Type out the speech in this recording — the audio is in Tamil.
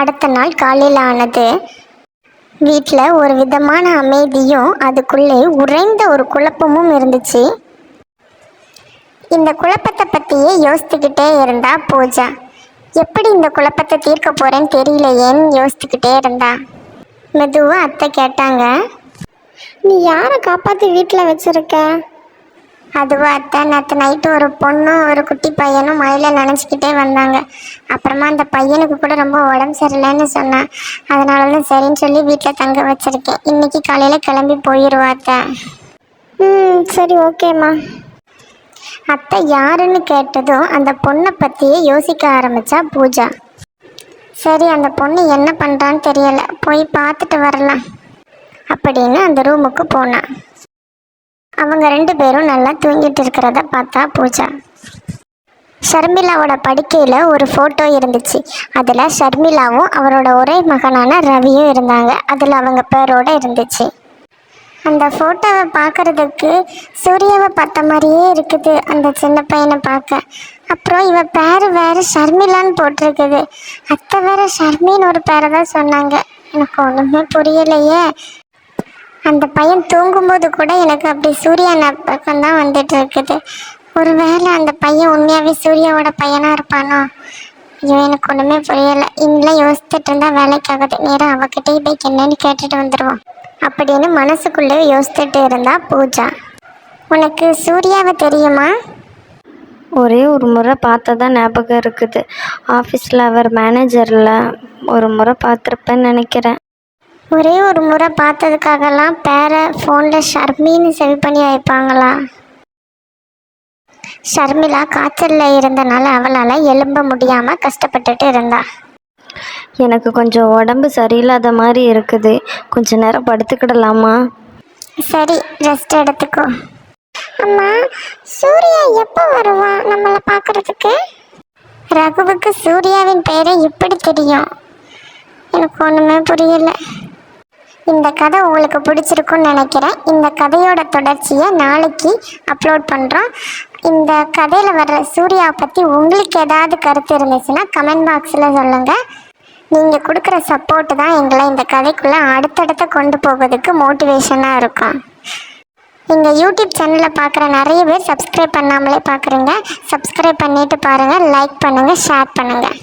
அடுத்த நாள் காலையில் ஆனது. வீட்டில் ஒரு விதமான அமைதியும் அதுக்குள்ளே உறைந்த ஒரு குழப்பமும் இருந்துச்சு. இந்த குழப்பத்தை பற்றியே யோசித்துக்கிட்டே இருந்தா பூஜா. எப்படி இந்த குழப்பத்தை தீர்க்க போகிறேன்னு தெரியலையேன்னு யோசித்துக்கிட்டே இருந்தா. மெதுவாக அத்தை கேட்டாங்க. நீ யாரை காப்பாற்றி வீட்டில் வச்சுருக்க? அதுவா அத்தை நேற்று நைட்டு ஒரு பொண்ணும் ஒரு குட்டி பையனும் மழையில் நினச்சிக்கிட்டே வந்தாங்க. அப்புறமா அந்த பையனுக்கு கூட ரொம்ப உடம்பு சரியில்லைன்னு சொன்னான் அதனால தான் சரின்னு சொல்லி வீட்டில் தங்க வச்சிருக்கேன். இன்னைக்கு காலையில் கிளம்பி போயிடுவா அத்தை. ம் சரி ஓகேம்மா அத்தை யாருன்னு கேட்டதும் அந்த பொண்ணை பற்றியே யோசிக்க ஆரம்பிச்சா பூஜா. சரி அந்த பொண்ணு என்ன பண்ணுறான்னு தெரியல. போய் பார்த்துட்டு வரலாம். அப்படின்னு அந்த ரூமுக்கு போனான் அவங்க ரெண்டு பேரும் நல்லா தூங்கிட்டு இருக்கிறத பார்த்தா பூஜா. ஷர்மிளாவோட படுக்கையில் ஒரு ஃபோட்டோ இருந்துச்சு. அதில் ஷர்மிளாவும் அவரோட ஒரே மகனான ரவியும் இருந்தாங்க. அதில் அவங்க பேரோட இருந்துச்சு. அந்த ஃபோட்டோவை பார்க்கறதுக்கு சூர்யாவை பார்த்த மாதிரியே இருக்குது அந்த சின்ன பையனை பார்க்க. அப்புறம் இவ பேர் வேறு ஷர்மிளான்னு போட்டிருக்குது. அத்தை வேறு ஷர்மின்னு ஒரு பேரை தான் சொன்னாங்க. எனக்கு ஒன்றுமே புரியலையே. அந்த பையன் தூங்கும்போது கூட எனக்கு அப்படி சூர்யா ஞாபகம் தான் வந்துட்டு இருக்குது. ஒருவேளை அந்த பையன் உண்மையாகவே சூர்யாவோட பையனாக இருப்பானோ? ஐயோ எனக்கு ஒன்றுமே புரியலை. இன்னெலாம் யோசித்துட்டு இருந்தால் வேலைக்காகுது நேராக அவகிட்டே போய் என்னன்னு கேட்டுட்டு வந்துடுவோம் அப்படின்னு மனசுக்குள்ளே யோசித்துட்டு இருந்தா பூஜா. உனக்கு சூர்யாவை தெரியுமா? ஒரே ஒரு முறை பார்த்ததான் ஞாபகம் இருக்குது. ஆஃபீஸில் அவர் மேனேஜரில் ஒரு முறை பார்த்துருப்பேன்னு நினைக்கிறேன். ஒரே ஒரு முறை பார்த்ததுக்காகலாம் பேரை ஃபோனில் ஷர்மின்னு செவி பண்ணி வைப்பாங்களா ஷர்மிளா காய்ச்சலில் இருந்தனால அவளால் எழும்ப முடியாமல் கஷ்டப்பட்டுட்டு இருந்தா. எனக்கு கொஞ்சம் உடம்பு சரியில்லாத மாதிரி இருக்குது. கொஞ்ச நேரம் படுத்துக்கிடலாமா? சரி ரெஸ்ட் எடுத்துக்கோ. அம்மா சூர்யா எப்போ வருவான் நம்மளை பார்க்கறதுக்கு? ரகுவுக்கு சூர்யாவின் பெயரை எப்படி தெரியும். எனக்கு ஒன்றுமே புரியல. இந்த கதை உங்களுக்கு பிடிச்சிருக்குன்னு நினைக்கிறேன். இந்த கதையோட தொடர்ச்சியை நாளைக்கு அப்லோட் பண்ணுறோம் இந்த கதையில் வர்ற சூர்யா பற்றி உங்களுக்கு ஏதாவது கருத்து இருந்துச்சுன்னா கமெண்ட் பாக்ஸில் சொல்லுங்கள் நீங்கள் கொடுக்குற சப்போர்ட்டு தான் எங்களை இந்த கதைக்குள்ளே அடுத்தடுத்து கொண்டு போகிறதுக்கு மோட்டிவேஷனாக இருக்கும். எங்கள் யூடியூப் சேனலில் பார்க்குற நிறைய பேர் சப்ஸ்கிரைப் பண்ணாமலே பார்க்குறீங்க. சப்ஸ்கிரைப் பண்ணிவிட்டு பாருங்கள் லைக் பண்ணுங்கள் ஷேர் பண்ணுங்கள்